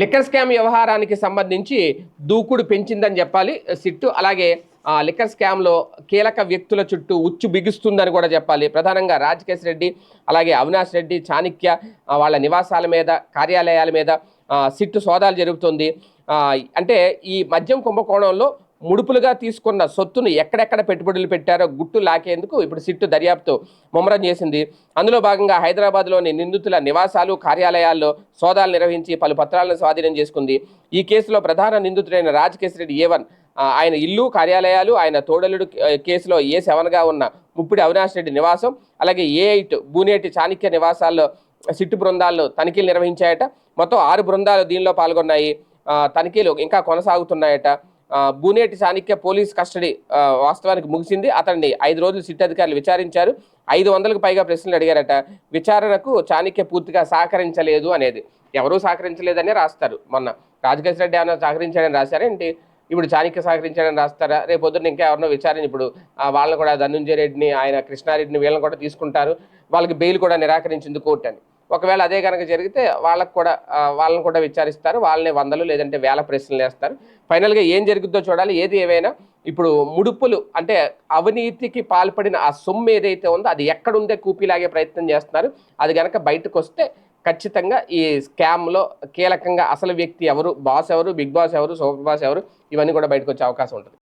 Liquor scam వ్యవహారానికి సంబంధించి దూకుడు పెంచిందని చెప్పాలి సిట్టు. అలాగే లిక్కర్ స్కామ్లో కీలక వ్యక్తుల చుట్టూ ఉచ్చు బిగుస్తుందని కూడా చెప్పాలి. ప్రధానంగా రాజకేశ్ రెడ్డి అలాగే అవినాష్ రెడ్డి చాణిక్య వాళ్ళ నివాసాల మీద కార్యాలయాల మీద సిట్టు సోదాలు జరుగుతుంది. అంటే ఈ మద్యం కుంభకోణంలో ముడుపులుగా తీసుకున్న సొత్తును ఎక్కడెక్కడ పెట్టుబడులు పెట్టారో గుట్టు లాకేందుకు ఇప్పుడు సిట్టు దర్యాప్తు ముమ్మరం చేసింది. అందులో భాగంగా హైదరాబాద్లోని నిందితుల నివాసాలు కార్యాలయాల్లో సోదాలు నిర్వహించి పలు పత్రాలను స్వాధీనం చేసుకుంది. ఈ కేసులో ప్రధాన నిందితుడైన రాజకేశ్ రెడ్డి ఏవన్ ఆయన ఇల్లు కార్యాలయాలు ఆయన తోడలుడు కేసులో ఏ సెవెన్గా ఉన్న ముప్పిడి అవినాష్ రెడ్డి నివాసం అలాగే ఏ ఎయిట్ బూనేటి చాణక్య నివాసాల్లో సిట్టు బృందాల్లో తనిఖీలు నిర్వహించాయట. మొత్తం ఆరు బృందాలు దీనిలో పాల్గొన్నాయి. తనిఖీలు ఇంకా కొనసాగుతున్నాయట. బూనేటి చాణిక్య పోలీస్ కస్టడీ వాస్తవానికి ముగిసింది. అతన్ని ఐదు రోజులు సిట్ అధికారులు విచారించారు. ఐదు వందలకు పైగా ప్రశ్నలు అడిగారట. విచారణకు చాణిక్య పూర్తిగా సహకరించలేదు అనేది. ఎవరూ సహకరించలేదని రాస్తారు. మొన్న రాజకేశ్ రెడ్డి ఏమైనా సహకరించాడని రాశారేంటి ఇప్పుడు చాణిక్య సహకరించాడని రాస్తారా? రేపు పొద్దున్న ఇంకా ఎవరినో విచారణ ఇప్పుడు వాళ్ళని కూడా ధనుంజయ రెడ్డిని ఆయన కృష్ణారెడ్డిని వీళ్ళని కూడా తీసుకుంటారు. వాళ్ళకి బెయిల్ కూడా నిరాకరించింది కోర్టు అని. ఒకవేళ అదే కనుక జరిగితే వాళ్ళకు కూడా వాళ్ళని కూడా విచారిస్తారు. వాళ్ళని వందలు లేదంటే వేల ప్రశ్నలు వేస్తారు. ఫైనల్గా ఏం జరుగుద్దో చూడాలి. ఏది ఏవైనా ఇప్పుడు ముడుపులు అంటే అవినీతికి పాల్పడిన ఆ సొమ్ము ఏదైతే ఉందో అది ఎక్కడుందే కూపిలాగే ప్రయత్నం చేస్తున్నారు. అది కనుక బయటకు వస్తే ఖచ్చితంగా ఈ స్కామ్లో కీలకంగా అసలు వ్యక్తి ఎవరు బాస్ ఎవరు బిగ్ బాస్ ఎవరు సూపర్ బాస్ ఎవరు ఇవన్నీ కూడా బయటకు వచ్చే అవకాశం ఉంటుంది.